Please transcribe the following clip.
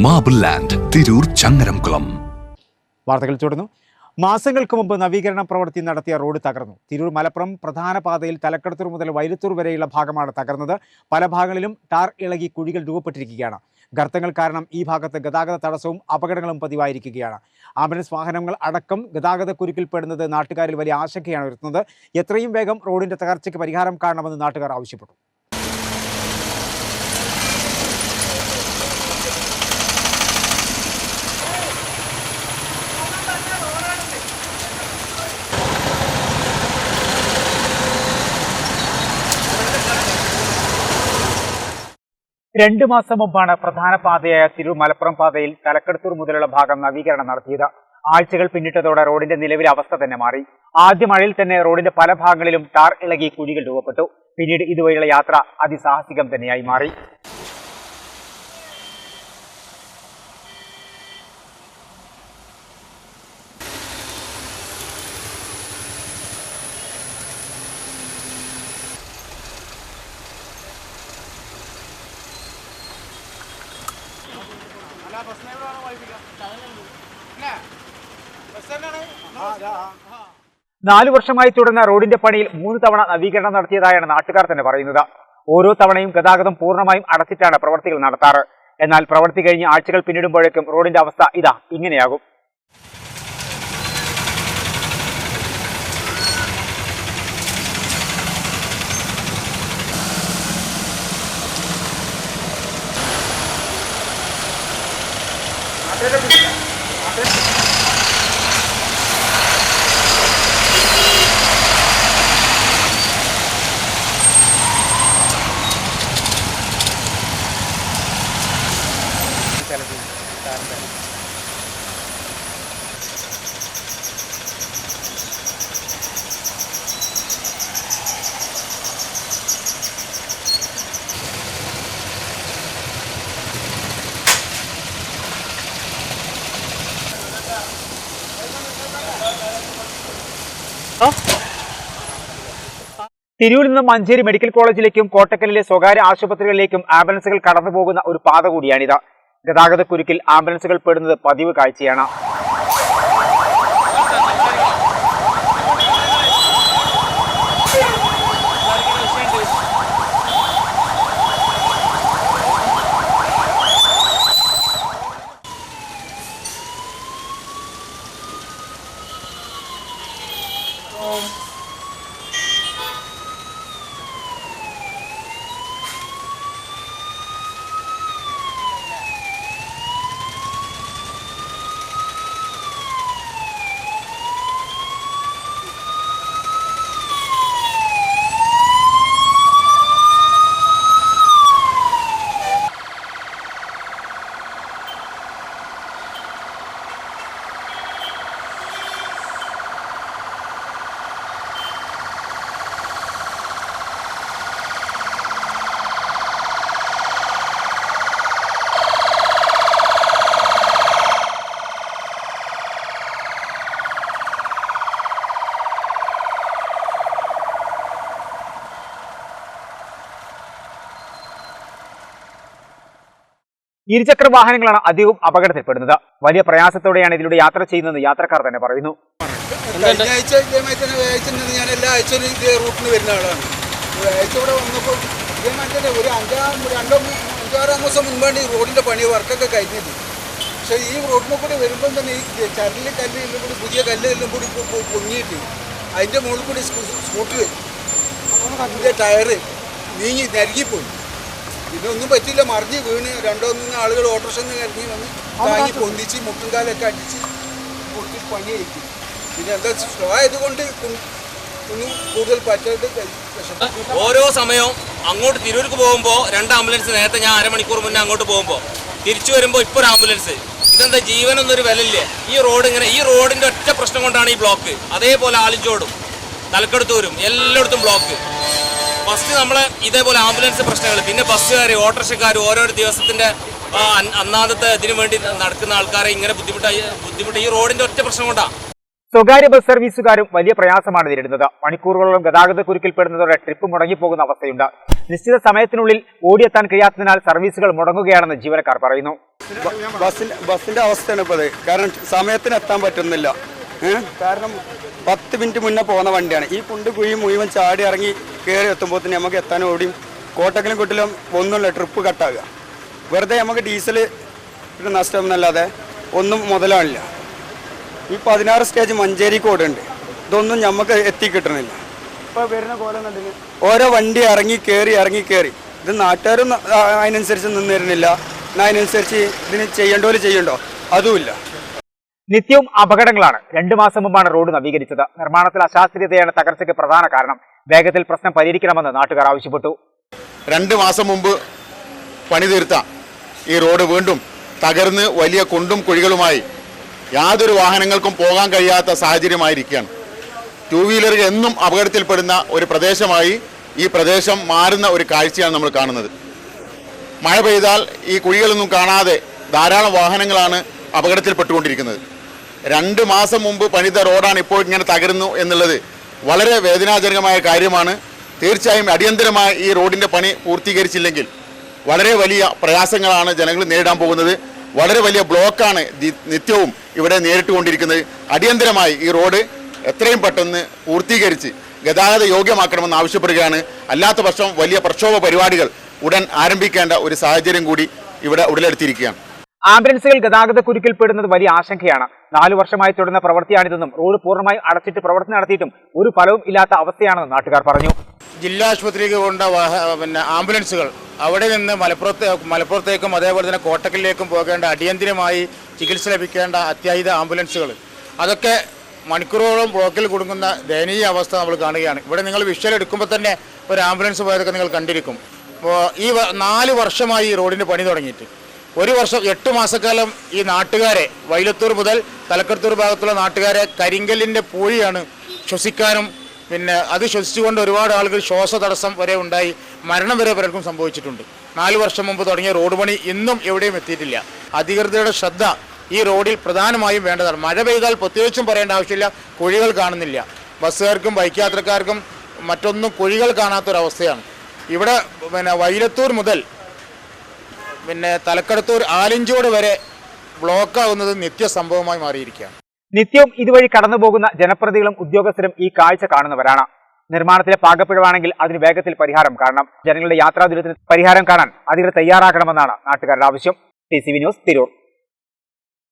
Marble land Tirur Changaramkulam വാർത്തകൾ തുടർന്നു മാസങ്ങൾക്ക് മുമ്പ് നവീകരണ പ്രവൃത്തി നടത്തിയ റോഡ് തകർന്നു. തിരൂർ മലപ്പുറം പ്രധാന പാതയിൽ തലക്കടത്തൂർ മുതൽ വൈലത്തൂർ വരെയുള്ള ഭാഗമാണ് തകർന്നത്. പല ഭാഗങ്ങളിലും ടാർ ഇളകി കുഴികൾ രൂപപ്പെട്ടിരിക്കുകയാണ്. ഗർത്തങ്ങൾ കാരണം ഈ ഭാഗത്ത് ഗതാഗത തടസ്സവും അപകടങ്ങളും പതിവായിരിക്കുകയാണ്. ആംബുലൻസ് വാഹനങ്ങൾ അടക്കം ഗതാഗത കുരുക്കിൽപ്പെടുന്നത് നാട്ടുകാരിൽ വലിയ ആശങ്കയാണ് ഉയർത്തുന്നത്. എത്രയും വേഗം റോഡിന്റെ തകർച്ചയ്ക്ക് പരിഹാരം കാണണമെന്ന് നാട്ടുകാർ ആവശ്യപ്പെട്ടു. രണ്ടു മാസം മുമ്പാണ് പ്രധാന പാതയായ തിരൂർ മലപ്പുറം പാതയിൽ തലക്കടത്തൂർ മുതലുള്ള ഭാഗം നവീകരണം നടത്തിയത്. ആഴ്ചകൾ പിന്നിട്ടതോടെ റോഡിന്റെ നിലവിലെ അവസ്ഥ തന്നെ മാറി. ആദ്യ മഴയിൽ തന്നെ റോഡിന്റെ പല ഭാഗങ്ങളിലും ടാർ ഇളകി കുഴികൾ രൂപപ്പെട്ടു. പിന്നീട് ഇതുവഴിയുള്ള യാത്ര അതിസാഹസികം തന്നെയായി മാറി. നാലു വർഷമായി തുടർന്ന റോഡിന്റെ പണിയിൽ മൂന്ന് തവണ നവീകരണം നടത്തിയതായാണ് നാട്ടുകാർ തന്നെ പറയുന്നത്. ഓരോ തവണയും ഗതാഗതം പൂർണമായും അടച്ചിട്ടാണ് പ്രവർത്തികൾ നടത്താറ്. എന്നാൽ പ്രവർത്തി കഴിഞ്ഞ് ആഴ്ചകൾ പിന്നിടുമ്പോഴേക്കും റോഡിന്റെ അവസ്ഥ ഇതാ ഇങ്ങനെയാകും. തിരൂരിൽ നിന്നും മഞ്ചേരി മെഡിക്കൽ കോളേജിലേക്കും കോട്ടക്കലിലെ സ്വകാര്യ ആശുപത്രികളിലേക്കും ആംബുലൻസുകൾ കടന്നു പോകുന്ന ഒരു പാത കൂടിയാണിത്. ഗതാഗതക്കുരുക്കിൽ ആംബുലൻസുകൾ പെടുന്നത് പതിവ് കാഴ്ചയാണ്. ഇരുചക്ര വാഹനങ്ങളാണ് അധികവും അപകടത്തിൽപ്പെടുന്നത്. വലിയ പ്രയാസത്തോടെയാണ് ഇതിലൂടെ യാത്ര ചെയ്യുന്നതെന്ന് യാത്രക്കാർ തന്നെ പറയുന്നു. ഞാൻ എല്ലാ വരുന്ന ആളാണ്. വന്നപ്പോൾ ഈ പണി വർക്കൊക്കെ പക്ഷേ ഈ റോഡിനെ കൂടി വരുമ്പം തന്നെ ഈ ചരലിൽ കല്ല് എല്ലാം കൂടി പുതിയ കല്ലെല്ലാം കൂടി പൊങ്ങിയിട്ട് അതിന്റെ മുകളിൽ കൂടി സ്കൂട്ടർ അതിന്റെ ടയറ് നീങ്ങി നരുകിപ്പോയി. പിന്നെ ഒന്നും പറ്റില്ല മറിഞ്ഞ് വീണ്. രണ്ടോ മൂന്ന് ആളുകൾ ഓട്ടോറിക്ഷയിൽ നിന്ന് കരഞ്ഞ് വന്ന് താങ്ങി പൊന്തിച്ച് മുട്ടും കാലൊക്കെ അടിച്ച് പൊട്ടി പണിയായിരിക്കും. പിന്നെ എന്താ സ്ലോ ആയതുകൊണ്ട് ഒന്നും കൂടുതൽ പറ്റാണ്ട് ഓരോ സമയവും അങ്ങോട്ട് തിരൂർക്ക് പോകുമ്പോൾ രണ്ട് ആംബുലൻസ് നേരത്തെ ഞാൻ അരമണിക്കൂർ മുന്നേ അങ്ങോട്ട് പോകുമ്പോൾ തിരിച്ചു വരുമ്പോൾ ഇപ്പോൾ ഒരു ആംബുലൻസ്. ഇതെന്താ ജീവനൊന്നും ഒരു വിലയില്ലേ? ഈ റോഡ് ഇങ്ങനെ ഈ റോഡിന്റെ ഒറ്റ പ്രശ്നം കൊണ്ടാണ് ഈ ബ്ലോക്ക്. അതേപോലെ ആലിഞ്ചോടും തലക്കെടുത്തൂരും എല്ലായിടത്തും ബ്ലോക്ക്. ഫസ്റ്റ് നമ്മൾ ഇതേപോലെ ആംബുലൻസ് പ്രശ്നങ്ങൾ പിന്നെ ബസ്സുകാർ ഓട്ടോറിക്ഷക്കാർ ഓരോ ദിവസത്തിന്റെ അന്നാദത്തെ അന്ന- ഇതിനു വേണ്ടി നടക്കുന്ന ആൾക്കാരെ ഇങ്ങനെ ബുദ്ധിമുട്ടായി ബുദ്ധിമുട്ട് ഈ റോഡിന്റെ ഒറ്റ പ്രശ്നം കൊണ്ടാണ് സ്വകാര്യ ബസ് സർവീസുകാരും വലിയ പ്രയാസമാണ് നേരിടുന്നത്. മണിക്കൂറുകളോളം ഗതാഗത കുരുക്കിൽപ്പെടുന്നതോടെ ട്രിപ്പ് മുടങ്ങിപ്പോകുന്ന അവസ്ഥയുണ്ട്. നിശ്ചിത സമയത്തിനുള്ളിൽ ഓടിയെത്താൻ കഴിയാത്തതിനാൽ സർവീസുകൾ മുടങ്ങുകയാണെന്ന് ജീവനക്കാർ പറയുന്നു. ബസ്സിന്റെ ബസ്സിന്റെ അവസ്ഥയാണ് ഇപ്പോൾ കാരണം സമയത്തിന് എത്താൻ പറ്റുന്നില്ല. കാരണം പത്ത് മിനിറ്റ് മുന്നേ പോകുന്ന വണ്ടിയാണ്. ഈ കുണ്ട് കുഴി മുഴുവൻ ചാടി ഇറങ്ങി കയറി എത്തുമ്പോൾ തന്നെ നമുക്ക് എത്താൻ ഓടിയും കോട്ടക്കലും കുട്ടിലും ഒന്നുമില്ല ട്രിപ്പ് കട്ടാകുക വെറുതെ നമുക്ക് ഡീസൽ നഷ്ടമെന്നല്ലാതെ ഒന്നും മുതലാണില്ല ഈ പതിനാറ് സ്റ്റേജ് മഞ്ചേരി കോടുണ്ട്. ഇതൊന്നും നമുക്ക് എത്തിക്കിട്ടണില്ല. ഇപ്പോൾ വരുന്ന പോലെ ഓരോ വണ്ടി ഇറങ്ങി കയറി ഇറങ്ങി കയറി ഇത് നാട്ടുകാരും അതിനനുസരിച്ച് നിന്നിരുന്നില്ല അതിനനുസരിച്ച് ഇതിന് ചെയ്യേണ്ട ചെയ്യണ്ടോ അതുമില്ല. നിത്യവും അപകടങ്ങളാണ്. രണ്ടു മാസം മുമ്പാണ് റോഡ് നവീകരിച്ചത്. നിർമ്മാണത്തിൽ അശാസ്ത്രീയതയാണ് തകർച്ചയ്ക്ക് പ്രധാന കാരണം. വേഗത്തിൽ പ്രശ്നം പരിഹരിക്കണമെന്ന് നാട്ടുകാർ ആവശ്യപ്പെട്ടു. രണ്ട് മാസം മുമ്പ് പണി തീർത്ത ഈ റോഡ് വീണ്ടും തകർന്ന് വലിയ കുണ്ടും കുഴികളുമായി യാതൊരു വാഹനങ്ങൾക്കും പോകാൻ കഴിയാത്ത സാഹചര്യമായിരിക്കുകയാണ്. ടു വീലറുകൾ എന്നും അപകടത്തിൽപ്പെടുന്ന ഒരു പ്രദേശമായി ഈ പ്രദേശം മാറുന്ന ഒരു കാഴ്ചയാണ് നമ്മൾ കാണുന്നത്. മഴ പെയ്താൽ ഈ കുഴികളൊന്നും കാണാതെ ധാരാളം വാഹനങ്ങളാണ് അപകടത്തിൽപ്പെട്ടുകൊണ്ടിരിക്കുന്നത്. രണ്ട് മാസം മുമ്പ് പണിത റോഡാണ് ഇപ്പോൾ ഇങ്ങനെ തകരുന്നു എന്നുള്ളത് വളരെ വേദനാജനകമായ കാര്യമാണ്. തീർച്ചയായും അടിയന്തരമായി ഈ റോഡിന്റെ പണി പൂർത്തീകരിച്ചില്ലെങ്കിൽ വളരെ വലിയ പ്രയാസങ്ങളാണ് ജനങ്ങൾ നേരിടാൻ പോകുന്നത്. വളരെ വലിയ ബ്ലോക്കാണ് നിത്യവും ഇവിടെ നേരിട്ടുകൊണ്ടിരിക്കുന്നത്. അടിയന്തരമായി ഈ റോഡ് എത്രയും പെട്ടെന്ന് പൂർത്തീകരിച്ച് ഗതാഗത യോഗ്യമാക്കണമെന്ന് ആവശ്യപ്പെടുകയാണ്. അല്ലാത്ത പക്ഷം വലിയ പ്രക്ഷോഭ പരിപാടികൾ ഉടൻ ആരംഭിക്കേണ്ട ഒരു സാഹചര്യം കൂടി ഇവിടെ ഉടലെടുത്തിരിക്കുകയാണ്. ആംബുലൻസുകൾ ഗതാഗത കുരുക്കിൽപ്പെടുന്നത് വലിയ ആശങ്കയാണ്. നാലു വർഷമായി തുടരുന്ന പ്രവൃത്തിയാണിതെന്നും റോഡ് പൂർണമായും അടച്ചിട്ട് പ്രവർത്തനം നടത്തിയിട്ടും ഒരു ഫലവും ഇല്ലാത്ത അവസ്ഥയാണെന്ന് നാട്ടുകാർ പറഞ്ഞു. ജില്ലാ ആശുപത്രിക്ക് കൊണ്ട പിന്നെ ആംബുലൻസുകൾ അവിടെ നിന്ന് മലപ്പുറത്ത് മലപ്പുറത്തേക്കും അതേപോലെ തന്നെ കോട്ടക്കലിലേക്കും പോകേണ്ട അടിയന്തിരമായി ചികിത്സ ലഭിക്കേണ്ട അത്യാഹിത ആംബുലൻസുകൾ. അതൊക്കെ മണിക്കൂറുകളോളം ബ്ലോക്കിൽ കുടുങ്ങുന്ന ദയനീയ അവസ്ഥ നമ്മൾ കാണുകയാണ്. ഇവിടെ നിങ്ങൾ വിഷ്വൽ എടുക്കുമ്പോൾ തന്നെ ഒരു ആംബുലൻസ് പോയതൊക്കെ നിങ്ങൾ കണ്ടിരിക്കും. ഈ നാല് വർഷമായി ഈ റോഡിന് പണി തുടങ്ങിയിട്ട്. ഒരു വർഷം എട്ട് മാസക്കാലം ഈ നാട്ടുകാരെ വൈലത്തൂർ മുതൽ തലക്കടത്തൂർ ഭാഗത്തുള്ള നാട്ടുകാരെ കരിങ്കല്ലിന്റെ പൂഴിയാണ് ശ്വസിക്കാനും പിന്നെ അത് ശ്വസിച്ചുകൊണ്ട് ഒരുപാട് ആളുകൾ ശ്വാസ തടസ്സം വരെ ഉണ്ടായി മരണം വരെ പലർക്കും സംഭവിച്ചിട്ടുണ്ട്. നാല് വർഷം മുമ്പ് തുടങ്ങിയ റോഡ് പണി ഇന്നും എവിടെയും എത്തിയിട്ടില്ല. അധികൃതരുടെ ശ്രദ്ധ ഈ റോഡിൽ പ്രധാനമായും വേണ്ടതാണ്. മഴ പെയ്താൽ പ്രത്യേകിച്ചും പറയേണ്ട ആവശ്യമില്ല കുഴികൾ കാണുന്നില്ല. ബസ്സുകാർക്കും ബൈക്ക് യാത്രക്കാർക്കും മറ്റൊന്നും കുഴികൾ കാണാത്തൊരവസ്ഥയാണ്. ഇവിടെ പിന്നെ വൈലത്തൂർ മുതൽ പിന്നെ തലക്കടത്തൂർ ആലിഞ്ചോട് വരെ ബ്ലോക്കാവുന്നത് നിത്യസംഭവമായി മാറിയിരിക്കുകയാണ്. നിത്യവും ഇതുവഴി കടന്നുപോകുന്ന ജനപ്രതികളും ഉദ്യോഗസ്ഥരും ഈ കാഴ്ച കാണുന്നവരാണ്. നിർമ്മാണത്തിലെ പാകപ്പിഴവാണെങ്കിൽ അതിന് വേഗത്തിൽ പരിഹാരം കാണണം. ജനങ്ങളുടെ യാത്രാ ദുരിതത്തിന് പരിഹാരം കാണാൻ അധികൃതർ തയ്യാറാക്കണമെന്നാണ് നാട്ടുകാരുടെ ആവശ്യം. T News Tirur.